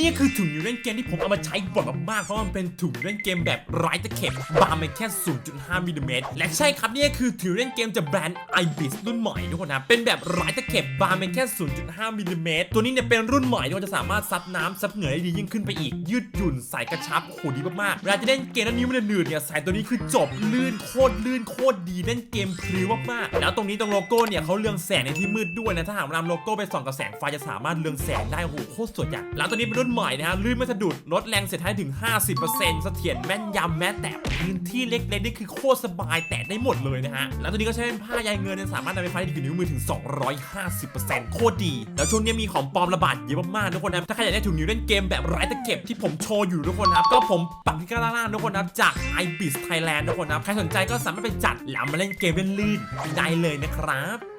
นี่ก็คือถุงนิ้วเล่นเกมที่ผมเอามาใช้บ่อยมากๆเพราะมันเป็นถุงนิ้วเล่นเกมแบบไร้ตะเข็บบางมันแค่ 0.5มิลลิเมตรและใช่ครับนี่ก็คือถุงนิ้วเล่นเกมจากแบรนด์ ibis รุ่นใหม่ทุกคนนะเป็นแบบไร้ตะเข็บบางมันแค่ 0.5มิลลิเมตรตัวนี้เนี่ยเป็นรุ่นใหม่ที่มันจะสามารถซับน้ำซับเหงื่อได้ดียิ่งขึ้นไปอีก ยืดหยุ่นใส่กระชับโหดีมากๆเวลาจะเล่นเกมแล้วนิ้วมันหนืดเนี่ยใส่ตัวนี้คือจบลื่นโคตรลื่นโคตรดีเล่นเกมพริ้วมากๆแล้วตรงนี้ตรงโลโก้เนี่ยเขาเรืองแสงในที่มืดด้วยนะถ้าหากนำโลโก้ไปส่องกับแสงไฟจะสามารถเรืองแสงได้โหโคตรสวยอะแล้วตัวนี้เป็นรุ่นใหม่นะฮะลื่นไม่สะดุดลดแรงเสียดทานถึง 50%เสถียรแม่นยำแม้แต่พื้นที่เล็กๆนี่คือโคตรสบายแตะได้หมดเลยนะฮะ แล้วตัวนี้ก็ใช้เป็นผ้าใยเงินสามารถนำไปไฟได้ถึงนิ้วมือถึง 250%โคตรดี แล้วช่วงนี้มีของปลอมระบาดเยอะมากๆทุกคนนะถ้าใครอยากได้ถุงนิ้วเล่นเกมแบบไร้ตะเข็บที่ผมโชว์อยู่ทุกคนนะครับก็ผมปักที่กระล่างทุกคนนะครับจาก ibis Thailand ทุกคนนะครับใครสนใจก็สามารถไปจัดแล้วมาเล่นเกมเล่นลื่นได้เลยนะครับ